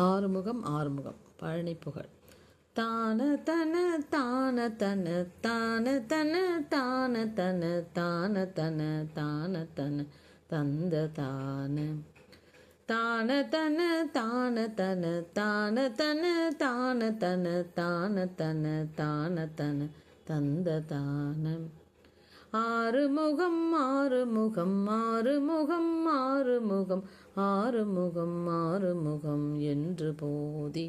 ஆறுமுகம் ஆறுமுகம் பழனி புகழ் தான தன தான தன தான தன தான தன தான தன தான தன தந்த தான தான தன தான தன தான தன தான தன தான தன தான தன தந்த தானம் ஆறு முகம் ஆறு முகம் ஆறு முகம் ஆறு முகம் ஆறு முகம் ஆறு முகம் என்று போதி.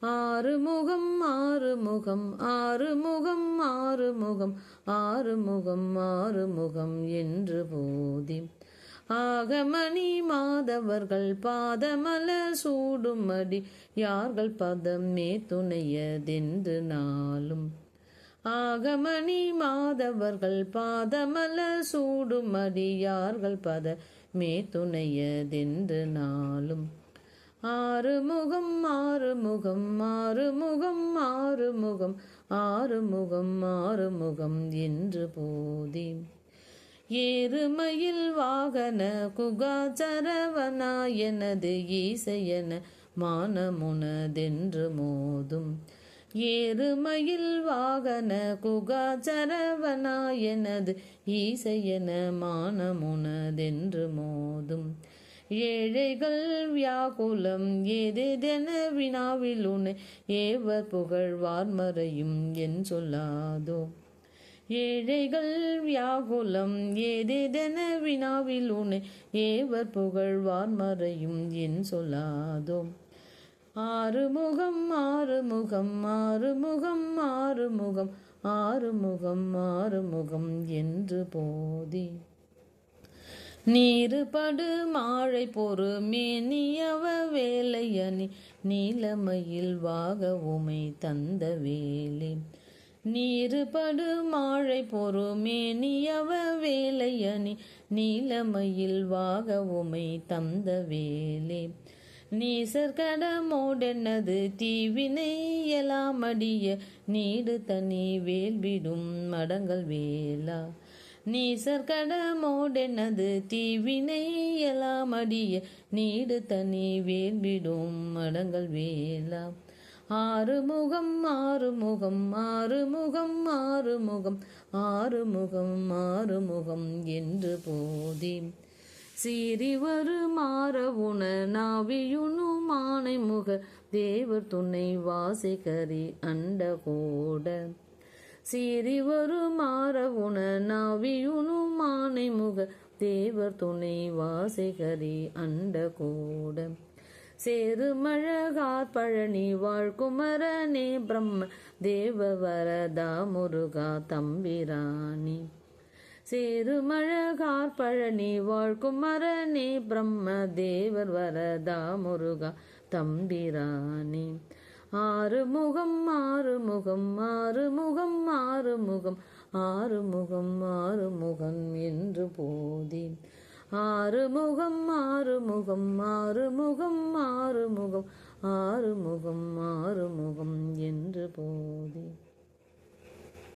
ஆறு முகம் ஆறு முகம் ஆறு முகம் ஆறு முகம் ஆறு முகம் ஆறு முகம் என்று போதி. ஆகமணி மாதவர்கள் பாதமல சூடுமடி யார்கள் பதமே துணையதென்று நாளும். ஆகமணி மாதவர்கள் பாதமல சூடுமடியார்கள் பத மே துணையதென்று நாளும். ஆறு முகம் ஆறு முகம் ஆறு முகம் ஆறு முகம் ஆறு முகம் ஆறு முகம் என்று போதி. ஏறுமயில் வாகன குகாச்சரவனா எனது ஈசையன மானமுனதென்று மோதும். ஏறுமயில் வாகன குகாச்சரவனாயனது ஈசையன மானமுனதென்று மோதும். ஏழைகள் வியாகுலம் ஏதேதென வினாவில் உன்னை ஏவர் புகழ்வார் மறையும் என் சொல்லாதோ. ஏழைகள் வியாகுலம் ஏதேதென வினாவில் உன்னை ஏவர் புகழ்வார் மறையும் என் சொல்லாதோ. ஆறுமுகம் ஆறுமுகம் ஆறுமுகம் ஆறுமுகம் ஆறுமுகம் ஆறுமுகம் என்று போதி. நீருபடு மாழை பொறு மேனியவ வேலையணி நீலமையில் வாக உமை தந்த வேலி. நீருபடு மாழை பொறு மேனியவ வேலையணி நீலமையில் வாக உமை தந்த வேலே. நீசர்கடமோடென்னது தீவினை எலாமடிய நீடு தனி வேல்விடும் மடங்கள் வேலா. நீசர்கடமோடெனது தீவினை எலாமடிய நீடு தனி வேல்விடும் மடங்கள் வேலா. ஆறுமுகம் ஆறுமுகம் ஆறுமுகம் ஆறுமுகம் ஆறுமுகம் ஆறுமுகம் என்று போதி. சீறி வரு நாவியுணு மானை முக தேவர் துணை வாசிகரி அண்ட கோட. சீறி வரு நாவியுணு மானை முக தேவர் துணை வாசிகரி அண்ட கோட. சேருமழகார் பழனி வாழ்குமரனே பிரம்ம தேவ வரதா முருகா தம்பிராணி சேருமழகார் பழனி வாழ்குமரனே பிரம்ம தேவர் வரதா முருகா தம்பிராணி ஆறு முகம் ஆறு முகம் ஆறு முகம் ஆறு முகம் ஆறு முகம் ஆறு முகம் என்று போதி. ஆறு முகம் ஆறு முகம் ஆறு முகம் ஆறு முகம் ஆறு முகம் ஆறு முகம் என்று போதி.